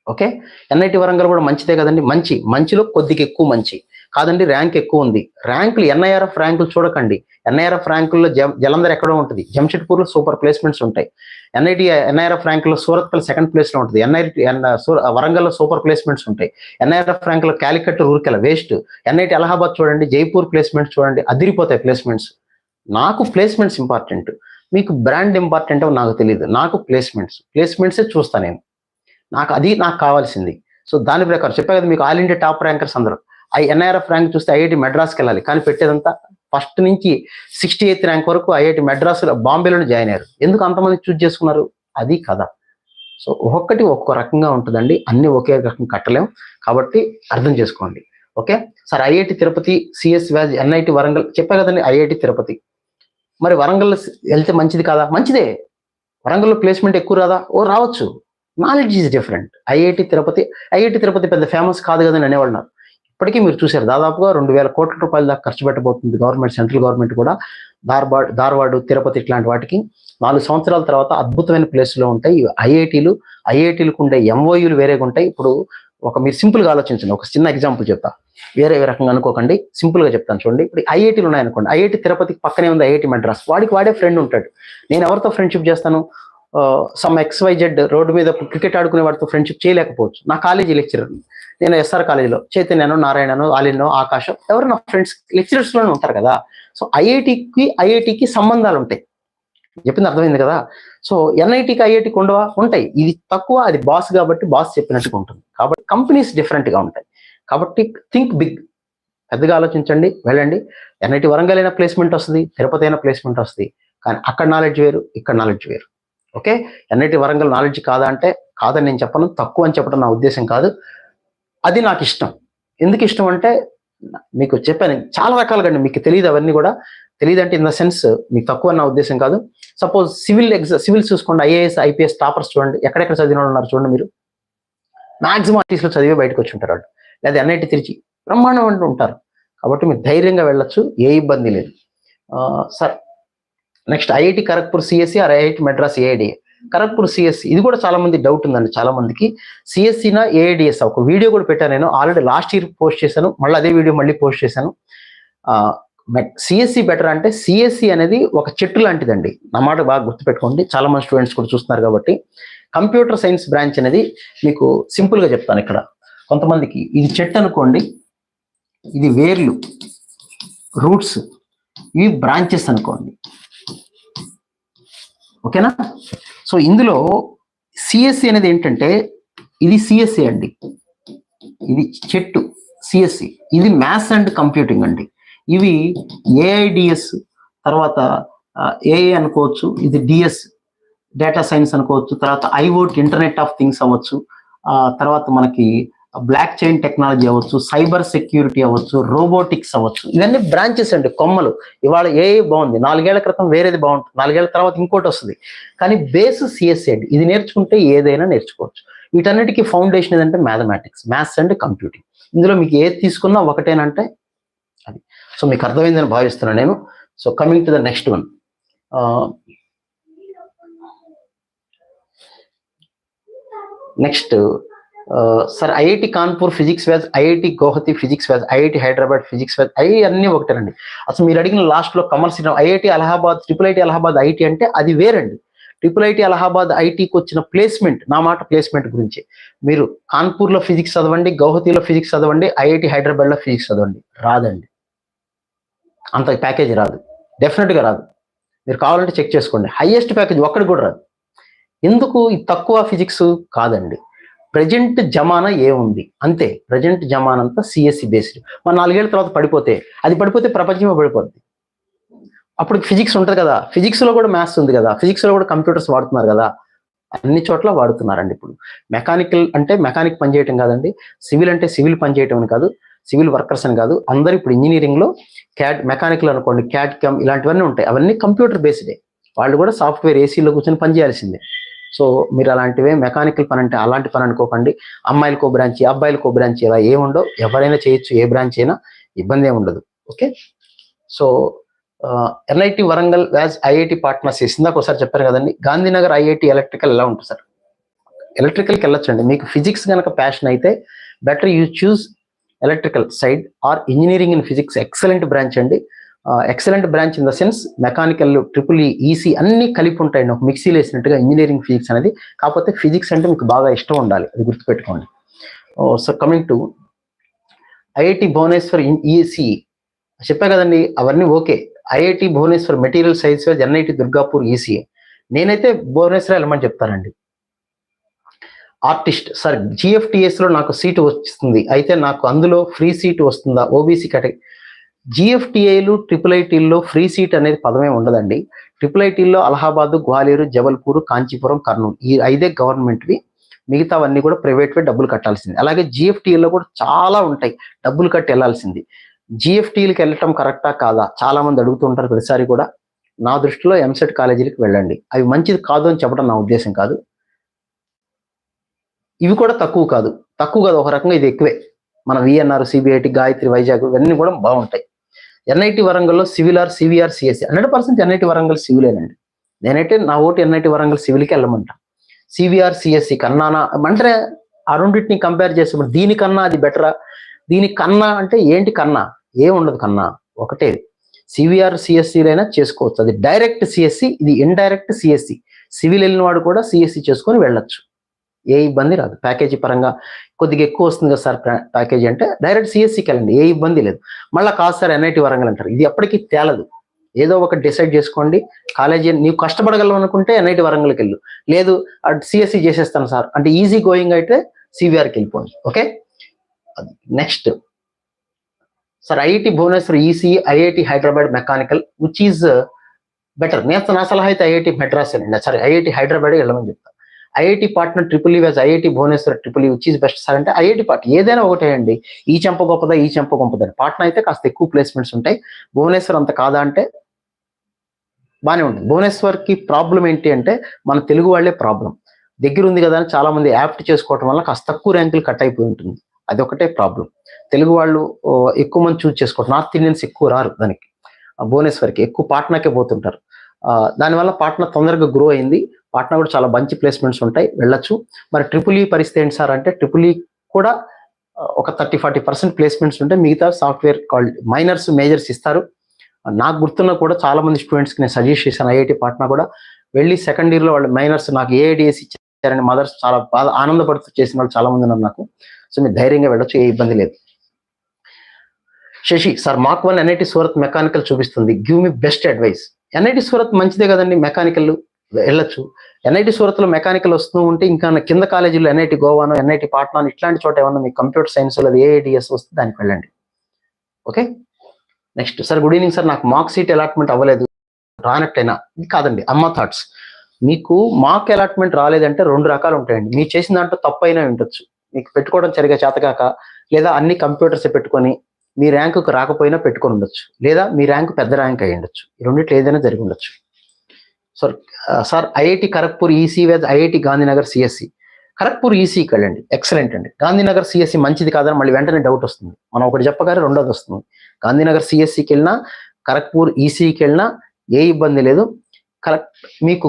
ఓకే? ఎన్ఐటి వరంగల్ కూడా మంచిదే కదండి. మంచి మంచిలో కొద్దిగా ఎక్కువ మంచి. కాదండి ర్యాంక్ ఎక్కువ ఉంది. ర్యాంకులు ఎన్ఐఆర్ఎఫ్ ర్యాంకులు చూడకండి. ఎన్ఐఆర్ఎఫ్ ర్యాంకుల్లో జ- జలంధర్ ఎక్కడో ఉంటుంది. జంషెడ్పూర్లో సూపర్ ప్లేస్మెంట్స్ ఉంటాయి. NIT NIRF Surat Surathkal second ప్లేస్లో ఉంటుంది. ఎన్ఐటి వరంగల్లో సూపర్ ప్లేస్మెంట్స్ ఉంటాయి. ఎన్ఐఆర్ఎఫ్ ర్యాంకుల్లో క్యాలికట్ రూర్కెల వేస్ట్. ఎన్ఐటి అలహాబాద్ చూడండి జైపూర్ ప్లేస్మెంట్స్ చూడండి అదిరిపోతాయి ప్లేస్మెంట్స్. నాకు ప్లేస్మెంట్స్ ఇంపార్టెంట్. మీకు బ్రాండ్ ఇంపార్టెంట్ నాకు తెలియదు నాకు ప్లేస్మెంట్స్. ప్లేస్మెంట్సే చూస్తాను నేను. నాకు అది నాకు కావాల్సింది. సో దాని ప్రకారం చెప్పా కదా మీకు ఆల్ ఇండియా టాప్ ర్యాంకర్స్ అందరూ. ఎన్ఐఆర్ఎఫ్ ర్యాంక్ చూస్తే ఐఐటి మెడ్రాస్కి వెళ్ళాలి. కానీ పెట్టేదంతా ఫస్ట్ నుంచి సిక్స్టీ ఎయిత్ ర్యాంక్ వరకు ఐఐటి మెడ్రాస్ బాంబేలోనే జాయిన్ అయ్యారు. ఎందుకు అంతమంది చూజ్ చేసుకున్నారు? అది కదా సో ఒక్కొక్కటి ఒక్కొక్క రకంగా ఉంటుందండి. అన్ని ఒకే రకం కట్టలేం. కాబట్టి అర్థం చేసుకోండి. Okay? Sir IIT Tirupati CS vs NIT Warangal చెప్పా కదండి ఐఐటి తిరుపతి. మరి వరంగల్ వెళ్తే మంచిది కాదా? మంచిదే. వరంగల్లో ప్లేస్మెంట్ ఎక్కువ రాదా? ఓ రావచ్చు. Knowledge is different. IIT Tirupati IIT Tirupati పెద్ద ఫేమస్ కాదు కదని అనేవాళ్ళు ఇప్పటికీ మీరు చూశారు. దాదాపుగా రెండు వేల కోట్ల రూపాయల దాకా ఖర్చు పెట్టబోతుంది గవర్నమెంట్ సెంట్రల్ గవర్నమెంట్ కూడా. ధార్వాడ్ ధార్వాడు తిరుపతి ఇట్లాంటి వాటికి. నాలుగు సంవత్సరాల తర్వాత అద్భుతమైన ప్లేస్లో ఉంటాయి. ఐఐటీలు ఐఐటీలకు ఉండే ఎంఓయూలు వేరేగా ఉంటాయి. ఇప్పుడు ఒక మీరు సింపుల్గా ఆలోచించండి. ఒక చిన్న ఎగ్జాంపుల్ చెప్తా. వేరే రకంగా అనుకోకండి. సింపుల్గా చెప్తాను చూడండి. ఇప్పుడు ఐఐటీలు ఉన్నాయనుకోండి. ఐఐటి తిరుపతికి పక్కనే ఉంది ఐఐటి మెడ్రాస్ వాడికి వాడే ఫ్రెండ్ ఉంటాడు. నేను ఎవరితో ఫ్రెండ్షిప్ చేస్తాను? Some X Y Z road మీద క్రికెట్ ఆడుకునే వాడితో ఫ్రెండ్షిప్ చేయలేకపోవచ్చు. నా కాలేజీ లెక్చరర్ నేను ఎస్ఆర్ కాలేజీలో చైతన్యను నారాయణను ఆలినో ఆకాశం ఎవరు నా ఫ్రెండ్స్ లెక్చరర్స్లోనే ఉంటారు కదా. సో ఐఐటికి ఐఐటికి సంబంధాలు ఉంటాయి. చెప్పింది అర్థమైంది కదా? సో ఎన్ఐటికి ఐఐటికి ఉండవా ఉంటాయి. ఇది తక్కువ అది బాస్ కాబట్టి బాస్ చెప్పినట్టుగా ఉంటుంది. కాబట్టి కంపెనీస్ డిఫరెంట్గా ఉంటాయి. కాబట్టి థింక్ బిగ్ పెద్దగా ఆలోచించండి వెళ్ళండి. ఎన్ఐటి వరంగల్ అయినా ప్లేస్మెంట్ వస్తుంది తిరుపతి అయినా ప్లేస్మెంట్ వస్తుంది. కానీ అక్కడ నాలెడ్జ్ వేరు ఇక్కడ నాలెడ్జ్ వేరు. ఓకే? ఎన్ఐటి వరంగల్ నాలెడ్జ్ కాదా అంటే కాదని నేను చెప్పను. తక్కువ అని చెప్పడం నా ఉద్దేశం కాదు. అది నాకు ఇష్టం ఎందుకు ఇష్టం అంటే మీకు చెప్పాను చాలా రకాలుగా అండి మీకు తెలియదు అవన్నీ కూడా. తెలియదు అంటే ఇన్ ద సెన్స్ మీకు తక్కువ నా ఉద్దేశం కాదు. సపోజ్ సివిల్ ఎగ్జా సివిల్ చూసుకోండి ఐఏఎస్ ఐపీఎస్ టాపర్స్ చూడండి ఎక్కడెక్కడ చదివిన వాళ్ళు ఉన్నారు చూడండి మీరు. మాక్సిమం ఆర్టీస్లో చదివి బయటకు వచ్చి ఉంటారు వాళ్ళు. లేదా ఎన్ఐటి తిరిచి బ్రహ్మాండం అంటూ ఉంటారు. కాబట్టి మీరు ధైర్యంగా వెళ్ళొచ్చు ఏ ఇబ్బంది లేదు. Sir. Next IIT Kharagpur CSE or IIT Madras AIDA Kharagpur CSE ఇది కూడా చాలా మంది డౌట్ ఉందండి చాలా మందికి. సిఎస్సినా ఏఐడిఎస్ ఒక వీడియో కూడా పెట్టాను నేను. ఆల్రెడీ లాస్ట్ ఇయర్ పోస్ట్ చేశాను. మళ్ళీ అదే వీడియో మళ్ళీ పోస్ట్ చేశాను. సిఎస్సి బెటర్ అంటే సిఎస్సి అనేది ఒక చెట్టు లాంటిదండి. నా మాట బాగా గుర్తుపెట్టుకోండి. చాలా మంది స్టూడెంట్స్ కూడా చూస్తున్నారు కాబట్టి. కంప్యూటర్ సైన్స్ బ్రాంచ్ అనేది మీకు సింపుల్గా చెప్తాను ఇక్కడ. కొంతమందికి ఇది చెట్టు అనుకోండి. ఇది వేర్లు రూట్స్ ఇవి బ్రాంచెస్ అనుకోండి. ఓకేనా? సో ఇందులో సిఎస్సి అనేది ఏంటంటే ఇది సిఎస్సి అండి. ఇది చెట్టు సిఎస్సి ఇది మ్యాథ్స్ అండ్ కంప్యూటింగ్ అండి. ఇవి ఏఐడిఎస్ తర్వాత ఏఐ అనుకోవచ్చు ఇది డిఎస్ డేటా సైన్స్ అనుకోవచ్చు తర్వాత ఐఓటి ఇంటర్నెట్ ఆఫ్ థింగ్స్ అవ్వచ్చు ఆ తర్వాత మనకి బ్లాక్ చైన్ టెక్నాలజీ అవ్వచ్చు సైబర్ సెక్యూరిటీ అవ్వచ్చు రోబోటిక్స్ అవ్వచ్చు. ఇవన్నీ బ్రాంచెస్ అండి కొమ్మలు. ఇవాళ ఏ బాగుంది నాలుగేళ్ళ క్రితం వేరేది బాగుంటుంది. నాలుగేళ్ళ తర్వాత ఇంకోటి వస్తుంది. కానీ బేస్ సిఎస్సి అండి. ఇది నేర్చుకుంటే ఏదైనా నేర్చుకోవచ్చు. వీటన్నిటికీ ఫౌండేషన్ ఏదంటే మ్యాథమెటిక్స్ మ్యాథ్స్ అండ్ కంప్యూటింగ్ ఇందులో మీకు ఏది తీసుకున్నా ఒకటేనంటే అది. సో మీకు అర్థమైందని భావిస్తున్నాను నేను. So coming to the next one next sir IIT Kanpur physics vs IIT Guwahati physics vs IIT Hyderabad physics vs AI అన్ని ఒకటేనండి. అసలు మీరు అడిగిన లాస్ట్లో commercial commerce IIT Allahabad triple IT Allahabad IT అంటే అది వేరండి. ట్రిపుల్ ఐటి అలహాబాద్ ఐటీకి వచ్చిన ప్లేస్మెంట్ నా మాట ప్లేస్మెంట్ గురించి. మీరు కాన్పూర్లో ఫిజిక్స్ చదవండి గౌహతిలో ఫిజిక్స్ చదవండి ఐఐటి హైదరాబాద్లో ఫిజిక్స్ చదవండి. రాదండి. అంత ప్యాకేజ్ రాదు. డెఫినెట్గా రాదు. మీరు కావాలంటే చెక్ చేసుకోండి. హైయెస్ట్ ప్యాకేజ్ ఒక్కడికి కూడా రాదు. ఎందుకు? ఈ తక్కువ ఫిజిక్స్ కాదండి. ప్రజెంట్ జమానా ఏముంది? అంతే ప్రజెంట్ జమానా అంతా సిఎస్సి బేస్డ్ మన నాలుగేళ్ళ తర్వాత పడిపోతే అది పడిపోతే ప్రపంచమే పడిపోద్ది. అప్పుడు ఫిజిక్స్ ఉంటుంది కదా ఫిజిక్స్లో కూడా మ్యాథ్స్ ఉంది కదా ఫిజిక్స్లో కూడా కంప్యూటర్స్ వాడుతున్నారు కదా అన్ని చోట్ల వాడుతున్నారండి ఇప్పుడు. మెకానికల్ అంటే మెకానిక్ పనిచేయటం కాదండి సివిల్ అంటే సివిల్ పనిచేయటం అని కాదు సివిల్ వర్కర్స్ అని కాదు అందరూ ఇప్పుడు ఇంజనీరింగ్లో క్యాడ్ మెకానికల్ అనుకోండి క్యాడ్ క్యామ్ ఇలాంటివన్నీ ఉంటాయి. అవన్నీ కంప్యూటర్ బేస్డే వాళ్ళు కూడా సాఫ్ట్వేర్ ఏసీలో కూర్చొని పనిచేయాల్సిందే సో మీరు అలాంటివే మెకానికల్ పని అంటే అలాంటి పని అనుకోకండి. అమ్మాయిలకు బ్రాంచ్ అబ్బాయిలకు బ్రాంచ్ ఇలా ఏముండో ఎవరైనా చేయొచ్చు ఏ బ్రాంచ్ అయినా ఇబ్బంది ఏమి ఉండదు. Okay? So NIT Warangal vs IIT partners ఇందాక ఒకసారి చెప్పారు కదండి. గాంధీనగర్ ఐఐటి ఎలక్ట్రికల్ ఎలా ఉంటుంది సార్? ఎలక్ట్రికల్కి వెళ్ళొచ్చండి. మీకు ఫిజిక్స్ కనుక ప్యాషన్ అయితే better you choose electrical side or engineering in physics excellent branch అండి. Excellent branch in the sense mechanical triple EC అన్ని కలిపి ఉంటాయి ఒక మిక్సీలు వేసినట్టుగా ఇంజనీరింగ్ ఫిజిక్స్ అనేది. కాకపోతే ఫిజిక్స్ అంటే మీకు బాగా ఇష్టం ఉండాలి. అది గుర్తుపెట్టుకోండి. So coming to IIT Bhubaneswar EC చెప్పా కదండి అవన్నీ okay. IIT Bhubaneswar material science NIT Durgapur EC నేనైతే భువనేశ్వర్ వెళ్ళమని చెప్తానండి. ఆర్టిస్ట్ సార్ జిఎఫ్టిఎస్లో నాకు సీటు వస్తుంది అయితే నాకు అందులో ఫ్రీ సీట్ వస్తుందా? ఓబీసీ కేటగిరీ జిఎఫ్టిఐలు ట్రిపుల్ ఐటీల్లో ఫ్రీ సీట్ అనేది పదమే ఉండదండి. ట్రిపుల్ ఐటీల్లో అలహాబాద్ గ్వాలియర్ జబల్పూర్ కాంచీపురం కర్నూలు ఈ ఐదే గవర్నమెంట్వి. మిగతావన్నీ కూడా ప్రైవేట్వే డబ్బులు కట్టాల్సింది. అలాగే జిఎఫ్టీలో కూడా చాలా ఉంటాయి డబ్బులు కట్టి వెళ్ళాల్సింది జిఎఫ్టీలకి వెళ్ళటం కరెక్టా కాదా? చాలా మంది అడుగుతుంటారు ప్రతిసారి కూడా. నా దృష్టిలో ఎంసెట్ కాలేజీలకు వెళ్ళండి. అవి మంచిది కాదు అని చెప్పడం నా ఉద్దేశం కాదు. ఇవి కూడా తక్కువ కాదు. తక్కువ కాదు ఒక రకంగా ఇది ఎక్కువే. మన విఎన్ఆర్ సిబిఐటి గాయత్రి వైజాగ్ ఇవన్నీ కూడా బాగుంటాయి. ఎన్ఐటి వరంగల్లో civil R CVR CSC. Hundred percent NIT Warangal సివిలేనండి. నేనైతే నా ఓటు ఎన్ఐటి వరంగల్ సివిల్కి వెళ్ళమంటా. సివిఆర్ సిఎస్సి కన్నానా? అంటే ఆ రెండింటిని కంపేర్ చేసినప్పుడు దీనికన్నా అది బెటరా దీనికన్నా అంటే ఏంటి కన్నా? ఏం ఉండదు కన్నా? ఒకటే. సివిఆర్ సిఎస్సిలైనా చేసుకోవచ్చు. అది డైరెక్ట్ సిఎస్సి ఇది ఇండైరెక్ట్ సిఎస్సి. సివిల్ వెళ్ళిన వాడు కూడా సిఎస్సి చేసుకొని వెళ్ళొచ్చు. ఏ ఇబ్బంది రాదు. ప్యాకేజీ పరంగా కొద్దిగా ఎక్కువ వస్తుంది కదా సార్ ప్యాకేజీ అంటే డైరెక్ట్ సిఎస్సికి వెళ్ళండి. ఏ ఇబ్బంది లేదు. మళ్ళీ కాదు సార్ ఎన్ఐటి వరంగల్ అంటారు. ఇది ఎప్పటికీ తేలదు. ఏదో ఒకటి డిసైడ్ చేసుకోండి. కాలేజీ నీవు కష్టపడగలవు అనుకుంటే ఎన్ఐటి వరంగల్కి వెళ్ళు. లేదు సిఎస్సి చేసేస్తాను సార్. అంటే ఈజీ గోయింగ్ అయితే సివిఆర్కి వెళ్ళిపోండి. Okay? Next. Sir IIT Bhubaneswar EC IIT Hyderabad mechanical which is better నేను నా సలహా అయితే ఐఐటి మెడ్రాస్ వెళ్ళండి సరే ఐఐటి హైదరాబాద్ వెళ్ళమని చెప్తాను IIT partner triple E vs IIT Bhubaneswar triple E which is best sir అంటే ఐఐటి పార్ట్. ఏదైనా ఒకటే అండి. ఈ చెంప గొప్పదా ఈ చెంప గొప్పదా పాట్నా అయితే కాస్త ఎక్కువ ప్లేస్మెంట్స్ ఉంటాయి. భువనేశ్వర్ అంత కాదా అంటే బాగానే ఉంటుంది భువనేశ్వర్కి ప్రాబ్లం ఏంటి అంటే మన తెలుగు వాళ్ళే ప్రాబ్లం దగ్గర ఉంది కదా అని చాలా మంది యాప్ట్ చేసుకోవటం వల్ల కాస్త తక్కువ ర్యాంకులు కట్ అయిపోయి ఉంటుంది. అది ఒకటే ప్రాబ్లం తెలుగు వాళ్ళు ఎక్కువ మంది చూజ్ చేసుకోవటం నార్త్ ఇండియన్స్ ఎక్కువ రారు దానికి. భువనేశ్వర్కి ఎక్కువ పాట్నాకే పోతుంటారు. దానివల్ల పాట్నా తొందరగా గ్రో అయింది. పాట్నా కూడా చాలా మంచి ప్లేస్మెంట్స్ ఉంటాయి. వెళ్ళొచ్చు. మరి ట్రిపుల్ ఈ పరిస్థితి ఏంటి సార్ అంటే ట్రిపుల్ ఈ కూడా ఒక థర్టీ ఫార్టీ పర్సెంట్ ప్లేస్మెంట్స్ ఉంటాయి మిగతా సాఫ్ట్వేర్ కాల్ మైనర్స్ మేజర్స్ ఇస్తారు. నాకు గుర్తున్న కూడా చాలా మంది స్టూడెంట్స్కి నేను సజెస్ట్ చేశాను ఐఐటి పాట్నా కూడా. వెళ్ళి సెకండ్ ఇయర్లో వాళ్ళు మైనర్స్ నాకు ఏఐడిఎస్ ఇచ్చారని మదర్స్ చాలా బాగా ఆనందపడుతూ చేసిన వాళ్ళు చాలా మంది ఉన్నారు నాకు. సో మీరు ధైర్యంగా వెళ్ళొచ్చు ఏ ఇబ్బంది లేదు. Shashi sir mock one NIT Surat mechanical చూపిస్తుంది. Give me best advice NIT Surat మంచిదే కదండి మెకానికల్ వెళ్ళొచ్చు. ఎన్ఐటి సూరత్లో మెకానికల్ వస్తూ ఉంటే ఇంకా కింద కాలేజీలో ఎన్ఐటి గోవాను ఎన్ఐటి పాట్నాను ఇట్లాంటి చోట ఏమన్నా మీకు కంప్యూటర్ సైన్స్ లేదా ఏఐడిఎస్ వస్తే దానికి వెళ్ళండి. Okay? Next sir good evening sir. నాకు మార్క్ సీట్ అలాట్మెంట్ అవ్వలేదు. రానట్టేనా ఇది కాదండి అమ్మ థాట్స్ మీకు మార్క్ అలాట్మెంట్ రాలేదంటే రెండు రకాలు ఉంటాయండి. మీరు చేసిన దాంట్లో తప్పైనా అయినా ఉండొచ్చు. మీకు పెట్టుకోవడం సరిగా చేతకాక లేదా అన్ని కంప్యూటర్స్ పెట్టుకొని మీ ర్యాంకుకు రాకపోయినా పెట్టుకొని ఉండొచ్చు. లేదా మీ ర్యాంక్ పెద్ద ర్యాంక్ అయ్యి ఉండొచ్చు రెండిట్లో ఏదైనా జరిగి ఉండొచ్చు. Sir sir IIT Kharagpur EC vs IIT Gandhinagar CSE Kharagpur ఈసీకి వెళ్ళండి. ఎక్సలెంట్ అండి. గాంధీనగర్ సిఎస్సి మంచిది కాదని మళ్ళీ వెంటనే డౌట్ వస్తుంది. మనం ఒకటి చెప్పగానే రెండోది వస్తుంది. గాంధీనగర్ సిఎస్సికి వెళ్ళినా ఖరగ్పూర్ ఈసీకి వెళ్ళినా ఏ ఇబ్బంది లేదు. కరెక్ట్ మీకు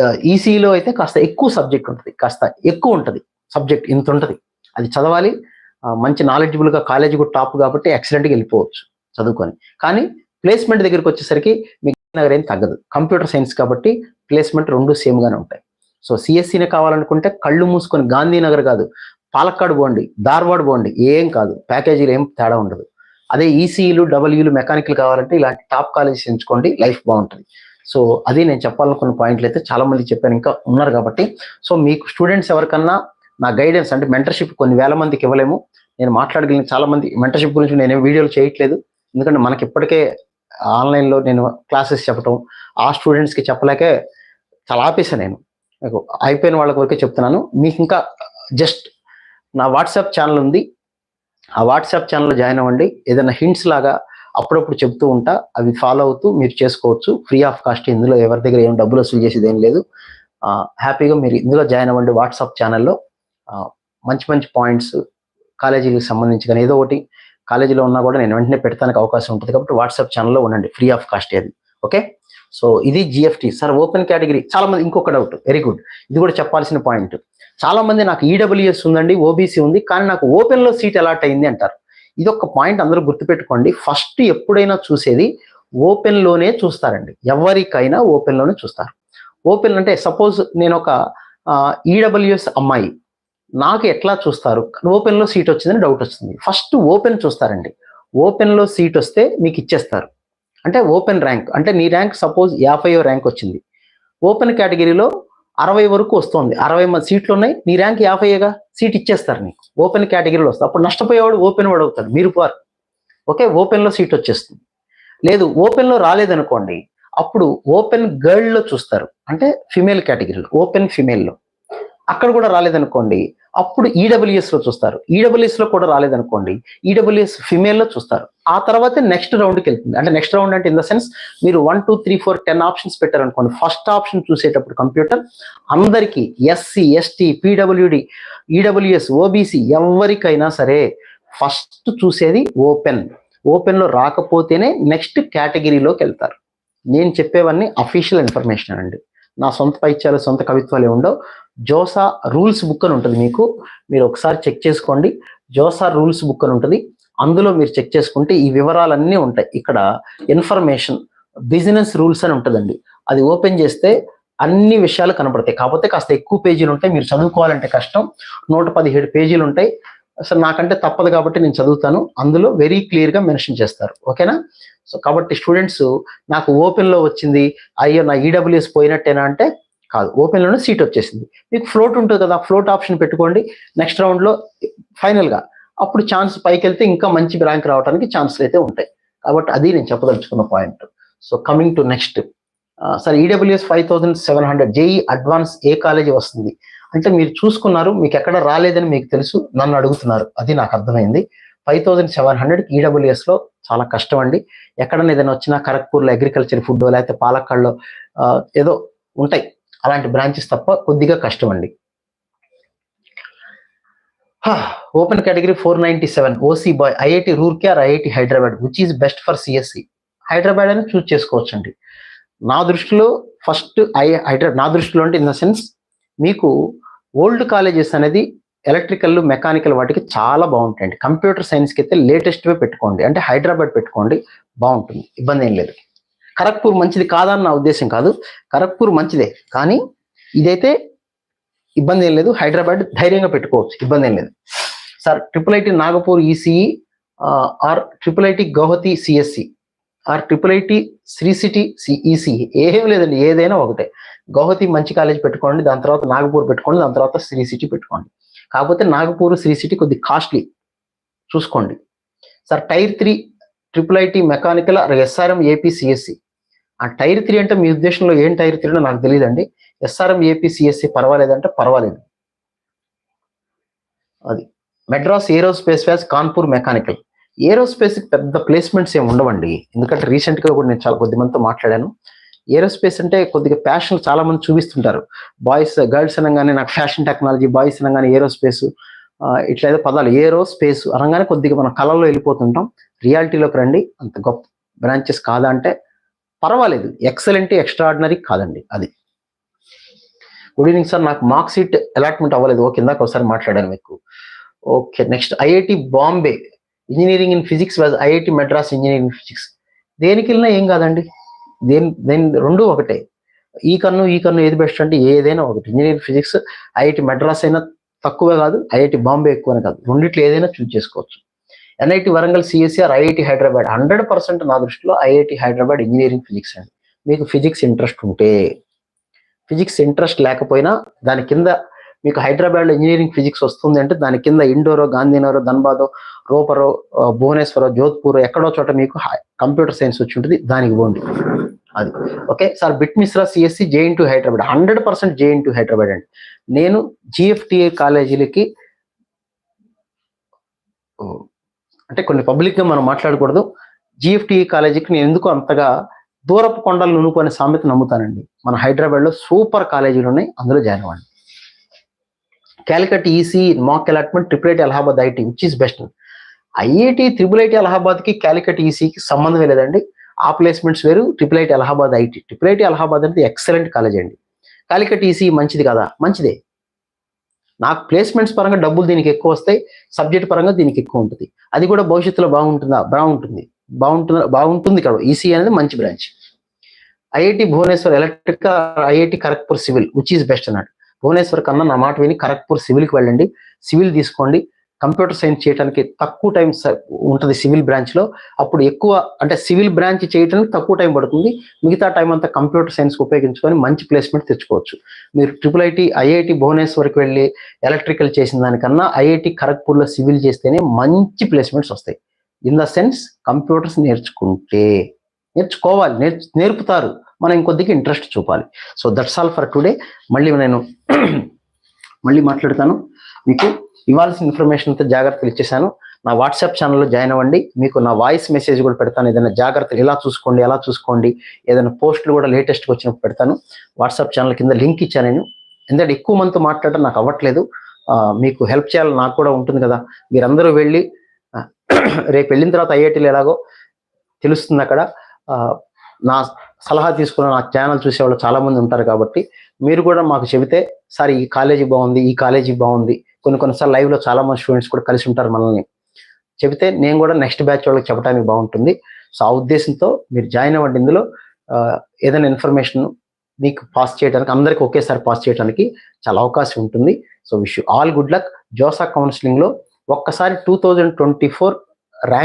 uh, ఈసీలో అయితే కాస్త ఎక్కువ సబ్జెక్ట్ ఉంటుంది. కాస్త ఎక్కువ ఉంటుంది. సబ్జెక్ట్ ఇంత ఉంటుంది. అది చదవాలి. మంచి నాలెడ్జబుల్గా కాలేజీ కూడా టాప్ కాబట్టి ఎక్సలెంట్గా వెళ్ళిపోవచ్చు చదువుకొని. కానీ ప్లేస్మెంట్ దగ్గరికి వచ్చేసరికి మీకు నగర్ ఏం తగ్గదు. కంప్యూటర్ సైన్స్ కాబట్టి ప్లేస్మెంట్ రెండు సేమ్ గానే ఉంటాయి. సో సిఎస్సీనే కావాలనుకుంటే కళ్ళు మూసుకొని గాంధీనగర్ కాదు పాలక్కాడ్ పోండి ధార్వాడ్ పోండి ఏం కాదు. ప్యాకేజీలు ఏం తేడా ఉండదు. అదే ఈసీలు డబ్ల్యూలు మెకానికల్ కావాలంటే ఇలాంటి టాప్ కాలేజెస్ ఎంచుకోండి లైఫ్ బాగుంటుంది. సో అది నేను చెప్పాలనుకున్న పాయింట్లు అయితే చాలా మంది చెప్పాను ఇంకా ఉన్నారు కాబట్టి. సో మీకు స్టూడెంట్స్ ఎవరికన్నా నా గైడెన్స్ అంటే మెంటర్షిప్ కొన్ని వేల మందికి ఇవ్వలేము. నేను మాట్లాడగలిగిన చాలా మంది మెంటర్షిప్ గురించి నేను వీడియోలు చేయట్లేదు. ఎందుకంటే మనకి ఇప్పటికే ఆన్లైన్లో నేను క్లాసెస్ చెప్పడం ఆ స్టూడెంట్స్కి చెప్పలేకే చాలా ఆపేసాను నేను. మీకు అయిపోయిన వాళ్ళ వరకే చెప్తున్నాను. మీకు ఇంకా జస్ట్ నా వాట్సాప్ ఛానల్ ఉంది. ఆ వాట్సాప్ ఛానల్లో జాయిన్ అవ్వండి. ఏదైనా హింట్స్ లాగా అప్పుడప్పుడు చెప్తూ ఉంటా. అవి ఫాలో అవుతూ మీరు చేసుకోవచ్చు. ఫ్రీ ఆఫ్ కాస్ట్ ఇందులో ఎవరి దగ్గర ఏం డబ్బులు వసూలు చేసేది ఏం లేదు. హ్యాపీగా మీరు ఇందులో జాయిన్ అవ్వండి వాట్సాప్ ఛానల్లో. మంచి మంచి పాయింట్స్ కాలేజీకి సంబంధించి కానీ ఏదో ఒకటి కాలేజీలో ఉన్నా కూడా నేను వెంటనే పెట్టడానికి అవకాశం ఉంటుంది. కాబట్టి వాట్సాప్ ఛానల్లో ఉండండి. ఫ్రీ ఆఫ్ కాస్ట్ అది ఓకే సో ఇది జిఎఫ్టీ సార్ ఓపెన్ కేటగిరీ చాలా మంది ఇంకొక డౌట్ వెరీ గుడ్ ఇది కూడా చెప్పాల్సిన పాయింట్ చాలా మంది నాకు ఈడబ్ల్యూఎస్ ఉందండి ఓబీసీ ఉంది. కానీ నాకు ఓపెన్లో సీట్ అలాట్ అయింది అంటారు. ఇది ఒక పాయింట్ అందరూ గుర్తుపెట్టుకోండి. ఫస్ట్ ఎప్పుడైనా చూసేది ఓపెన్లోనే చూస్తారండి. ఎవరికైనా ఓపెన్లోనే చూస్తారు. ఓపెన్ అంటే సపోజ్ నేను ఒక ఈడబ్ల్యూఎస్ అమ్మాయి. నాకు ఎట్లా చూస్తారు? ఓపెన్లో సీట్ వచ్చిందని డౌట్ వస్తుంది ఫస్ట్ ఓపెన్ చూస్తారండి. ఓపెన్లో సీట్ వస్తే మీకు ఇచ్చేస్తారు. అంటే ఓపెన్ ర్యాంక్. అంటే నీ ర్యాంక్ సపోజ్ యాభైయో ర్యాంక్ వచ్చింది. ఓపెన్ కేటగిరీలో అరవై వరకు వస్తుంది. అరవై మంది సీట్లు ఉన్నాయి. నీ ర్యాంక్ యాభైగా సీట్ ఇచ్చేస్తారు నీకు ఓపెన్ కేటగిరీలో వస్తుంది అప్పుడు నష్టపోయేవాడు ఓపెన్ వాడు అవుతాడు. మీరు పోరు. ఓకే? ఓపెన్లో సీట్ వచ్చేస్తుంది. లేదు ఓపెన్లో రాలేదనుకోండి. అప్పుడు ఓపెన్ గర్ల్లో చూస్తారు. అంటే ఫిమేల్ కేటగిరీలో. ఓపెన్ ఫిమేల్లో. అక్కడ కూడా రాలేదనుకోండి అప్పుడు ఈడబ్ల్యూఎస్లో చూస్తారు. ఈడబ్ల్యూఎస్లో కూడా రాలేదనుకోండి ఈడబ్ల్యూఎస్ ఫిమేల్లో చూస్తారు. ఆ తర్వాత నెక్స్ట్ రౌండ్కి వెళ్తుంది. అంటే నెక్స్ట్ రౌండ్ అంటే ఇన్ ద సెన్స్ మీరు one two three four ten options పెట్టారనుకోండి ఫస్ట్ ఆప్షన్ చూసేటప్పుడు కంప్యూటర్ అందరికీ SC ST PWD EWS OBC ఎవరికైనా సరే ఫస్ట్ చూసేది ఓపెన్ ఓపెన్లో రాకపోతేనే నెక్స్ట్ కేటగిరీలోకి వెళ్తారు. నేను చెప్పేవన్నీ అఫీషియల్ ఇన్ఫర్మేషన్ అండి. నా సొంత పైత్యాలు సొంత కవిత్వాలు ఉండవు. జోసా రూల్స్ బుక్ అని ఉంటుంది మీకు. మీరు ఒకసారి చెక్ చేసుకోండి. జోసా రూల్స్ బుక్ అని ఉంటుంది. అందులో మీరు చెక్ చేసుకుంటే ఈ వివరాలన్నీ ఉంటాయి. ఇక్కడ ఇన్ఫర్మేషన్ బిజినెస్ రూల్స్ అని ఉంటుందండి. అది ఓపెన్ చేస్తే అన్ని విషయాలు కనపడతాయి. కాకపోతే కాస్త ఎక్కువ పేజీలు ఉంటాయి. మీరు చదువుకోవాలంటే కష్టం. నూట పదిహేడు పేజీలు ఉంటాయి. అసలు నాకంటే తప్పదు కాబట్టి నేను చదువుతాను. అందులో వెరీ క్లియర్గా మెన్షన్ చేస్తారు. ఓకేనా సో కాబట్టి స్టూడెంట్స్ నాకు ఓపెన్లో వచ్చింది అయ్యో నా ఈడబ్ల్యూఎస్ పోయినట్టేనా అంటే కాదు. ఓపెన్లోనే సీట్ వచ్చేసింది. మీకు ఫ్లోట్ ఉంటుంది కదా ఫ్లోట్ ఆప్షన్ పెట్టుకోండి. నెక్స్ట్ రౌండ్లో ఫైనల్గా అప్పుడు ఛాన్స్ పైకి వెళ్తే ఇంకా మంచి ర్యాంక్ రావడానికి ఛాన్సులు అయితే ఉంటాయి. కాబట్టి అది నేను చెప్పదలుచుకున్న point so coming to next sir EWS five thousand seven hundred JEE advance A college వస్తుంది. అంటే మీరు చూసుకున్నారు మీకు ఎక్కడ రాలేదని మీకు తెలుసు నన్ను అడుగుతున్నారు. అది నాకు అర్థమైంది. ఫైవ్ థౌసండ్ సెవెన్ హండ్రెడ్ ఈడబ్ల్యూఎస్లో చాలా కష్టం అండి. ఎక్కడన్నా ఏదైనా వచ్చినా ఖరగ్పూర్లో అగ్రికల్చర్ ఫుడ్ లేకపోతే పాలక్కాడ్లో ఏదో ఉంటాయి. అలాంటి బ్రాంచెస్ తప్ప కొద్దిగా కష్టం అండి. Open category four ninety seven OC boy IIT Roorkee or IIT Hyderabad which is best for CSE Hyderabad అని చూస్ చేసుకోవచ్చండి. నా దృష్టిలో ఫస్ట్ ఐ హైదరాబాద్ నా దృష్టిలో అంటే ఇన్ ద సెన్స్ మీకు ఓల్డ్ కాలేజెస్ అనేది ఎలక్ట్రికల్ మెకానికల్ వాటికి చాలా బాగుంటాయండి. కంప్యూటర్ సైన్స్కి అయితే లేటెస్ట్వే పెట్టుకోండి. అంటే హైదరాబాద్ పెట్టుకోండి బాగుంటుంది. ఇబ్బంది ఏం లేదు. ఖరగ్పూర్ మంచిది కాదని నా ఉద్దేశం కాదు. ఖరగ్పూర్ మంచిదే. కానీ ఇదైతే ఇబ్బంది ఏం లేదు. హైదరాబాద్ ధైర్యంగా పెట్టుకోవచ్చు. ఇబ్బంది ఏం లేదు. Sir triple IT Nagpur ECE or triple IT Guwahati CSE. Or triple IT Sri City CEC ఏం లేదండి ఏదైనా ఒకటే. గౌహతి మంచి కాలేజ్ పెట్టుకోండి దాని తర్వాత నాగపూర్ పెట్టుకోండి దాని తర్వాత శ్రీ సిటీ పెట్టుకోండి. కాకపోతే నాగపూర్ శ్రీ సిటీ కొద్ది కాస్ట్లీ. చూసుకోండి. Sir tier three triple IT mechanical or SRM AP CSE ఆ టైర్ త్రీ అంటే మీ ఉద్దేశంలో ఏం టైర్ త్రీ నాకు తెలియదండి. ఎస్ఆర్ఎం ఏపీ సిఎస్సి పర్వాలేదంటే పర్వాలేదు. అది. మెడ్రాస్ ఏరోస్పేస్ వ్యాస్ కాన్పూర్ మెకానికల్. ఏరోస్పేస్కి పెద్ద ప్లేస్మెంట్స్ ఏమి ఉండవండి. ఎందుకంటే రీసెంట్గా కూడా నేను చాలా కొద్ది మందితో మాట్లాడాను. ఏరోస్పేస్ అంటే కొద్దిగా ప్యాషన్ చాలా మంది చూపిస్తుంటారు. బాయ్స్ గర్ల్స్ అనగానే నాకు ఫ్యాషన్ టెక్నాలజీ బాయ్స్ అనగానే ఏరోస్పేస్ ఇట్లా ఏదో పదాలు ఏరో స్పేస్ అనగానే కొద్దిగా మనం కళల్లో వెళ్ళిపోతుంటాం. రియాలిటీలోకి రండి. అంత గొప్ప బ్రాంచెస్ కాదా అంటే పర్వాలేదు. ఎక్సలెంట్ ఎక్స్ట్రాడినరీ కాదండి అది. Good evening sir. నాకు మార్క్ షీట్ అలాట్మెంట్ అవ్వలేదు. ఓకే ఇందాక ఒకసారి మాట్లాడాను మీకు. Okay. Next IIT Bombay. Engineering in physics was IIT Madras engineering physics. దేనికి వెళ్ళినా ఏం కాదండి? దేని దేని రెండు ఒకటే. ఈ కన్ను ఈ కన్ను ఏది బెస్ట్ అంటే ఏదైనా ఒకటి. ఇంజనీరింగ్ ఫిజిక్స్ ఐఐటి మెడ్రాస్ అయినా తక్కువే కాదు ఐఐటి బాంబే ఎక్కువనే కాదు. రెండిట్లో ఏదైనా చూస్ చేసుకోవచ్చు. NIT Warangal CS or IIT Hyderabad. Hundred percent నా దృష్టిలో ఐఐటి హైదరాబాద్ ఇంజనీరింగ్ ఫిజిక్స్ అండి. మీకు ఫిజిక్స్ ఇంట్రెస్ట్ ఉంటే ఫిజిక్స్ ఇంట్రెస్ట్ లేకపోయినా దాని కింద మీకు హైదరాబాద్లో ఇంజనీరింగ్ ఫిజిక్స్ వస్తుంది అంటే దాని కింద ఇండోరో గాంధీనగర్ ధన్బాదో రూపరో ఆ, భువనేశ్వరో జోధ్పూర్ ఎక్కడో చోట మీకు కంప్యూటర్ సైన్స్ వచ్చి ఉంటుంది దానికి పోండి. అది. Okay? Sir BIT Mesra CSE JNTU Hyderabad. Hundred percent JNTU Hyderabad అండి. నేను జిఎఫ్టిఏ కాలేజీలకి ఓ, అంటే కొన్ని పబ్లిక్గా మనం మాట్లాడకూడదు. జిఎఫ్టిఏ కాలేజీకి నేను ఎందుకు అంతగా దూరపు కొండలు నునుపు అనే సామెత నమ్ముతానండి? మన హైదరాబాద్లో సూపర్ కాలేజీలు ఉన్నాయి అందులో జాయిన్ అవ్వండి. Calicut EC mock allotment triple IT Allahabad IT which is best IIT triple IT అలహాబాద్కి Calicut ఈసీకి సంబంధం లేదండి. ఆ ప్లేస్మెంట్స్ వేరు triple IT Allahabad IT triple IT Allahabad అనేది ఎక్సలెంట్ కాలేజ్ అండి. కాలికట్ ఈసీ మంచిది కదా? మంచిదే. నాకు ప్లేస్మెంట్స్ పరంగా డబ్బులు దీనికి ఎక్కువ వస్తాయి సబ్జెక్ట్ పరంగా దీనికి ఎక్కువ ఉంటుంది. అది కూడా భవిష్యత్తులో బాగుంటుందా? బాగుంటుంది. బాగుంటుందా? బాగుంటుంది కదా? ఈసీ అనేది మంచి branch IIT Bhubaneswar electric IIT Kharagpur civil which is best అన్నాడు. భువనేశ్వర్ కన్నా నా మాట విని ఖరగ్పూర్ సివిల్కి వెళ్ళండి. సివిల్ తీసుకోండి. కంప్యూటర్ సైన్స్ చేయడానికి తక్కువ టైం ఉంటుంది సివిల్ బ్రాంచ్లో అప్పుడు ఎక్కువ అంటే సివిల్ బ్రాంచ్ చేయడానికి తక్కువ టైం పడుతుంది. మిగతా టైం అంతా కంప్యూటర్ సైన్స్ ఉపయోగించుకొని మంచి ప్లేస్మెంట్ తెచ్చుకోవచ్చు. మీరు ట్రిపుల్ ఐటీ ఐఐటి భువనేశ్వర్కి వెళ్ళి ఎలక్ట్రికల్ చేసిన దానికన్నా ఐఐటి ఖరగ్పూర్లో సివిల్ చేస్తేనే మంచి ప్లేస్మెంట్స్ వస్తాయి. ఇన్ ద సెన్స్ కంప్యూటర్స్ నేర్చుకుంటే నేర్చుకోవాలి. నేర్చు నేర్పుతారు. మనం ఇంకొద్దిగా ఇంట్రెస్ట్ చూపాలి. So that's all for today. మళ్ళీ నేను మళ్ళీ మాట్లాడతాను. మీకు ఇవ్వాల్సిన ఇన్ఫర్మేషన్ అంతా జాగ్రత్తలు ఇచ్చేసాను నా వాట్సాప్ ఛానల్లో జాయిన్ అవ్వండి. మీకు నా వాయిస్ మెసేజ్ కూడా పెడతాను. ఏదైనా జాగ్రత్తలు ఎలా చూసుకోండి ఎలా చూసుకోండి ఏదైనా పోస్టులు కూడా లేటెస్ట్గా వచ్చినప్పుడు పెడతాను. వాట్సాప్ ఛానల్ కింద లింక్ ఇచ్చాను నేను. ఎందుకంటే ఎక్కువ మందితో మాట్లాడటం నాకు అవ్వట్లేదు. మీకు హెల్ప్ చేయాలని నాకు కూడా ఉంటుంది కదా. మీరందరూ వెళ్ళి [clears throat] రేపు వెళ్ళిన తర్వాత ఐఐటీలు ఎలాగో తెలుస్తుంది అక్కడ. నా సలహా తీసుకున్న నా ఛానల్ చూసేవాళ్ళు చాలామంది ఉంటారు కాబట్టి మీరు కూడా మాకు చెబితే సార్ ఈ కాలేజీ బాగుంది ఈ కాలేజీ బాగుంది. కొన్ని కొన్నిసార్లు లైవ్లో లో స్టూడెంట్స్ కూడా కలిసి ఉంటారు మనల్ని. చెబితే నేను కూడా నెక్స్ట్ బ్యాచ్ వాళ్ళకి చెప్పడానికి బాగుంటుంది. సో ఆ ఉద్దేశంతో మీరు జాయిన్ అవ్వండి ఇందులో. ఏదైనా ఇన్ఫర్మేషన్ మీకు పాస్ చేయడానికి అందరికి ఒకేసారి పాస్ చేయడానికి చాలా అవకాశం ఉంటుంది. So wish all good luck JoSAA కౌన్సిలింగ్లో ఒక్కసారి two thousand twenty four rank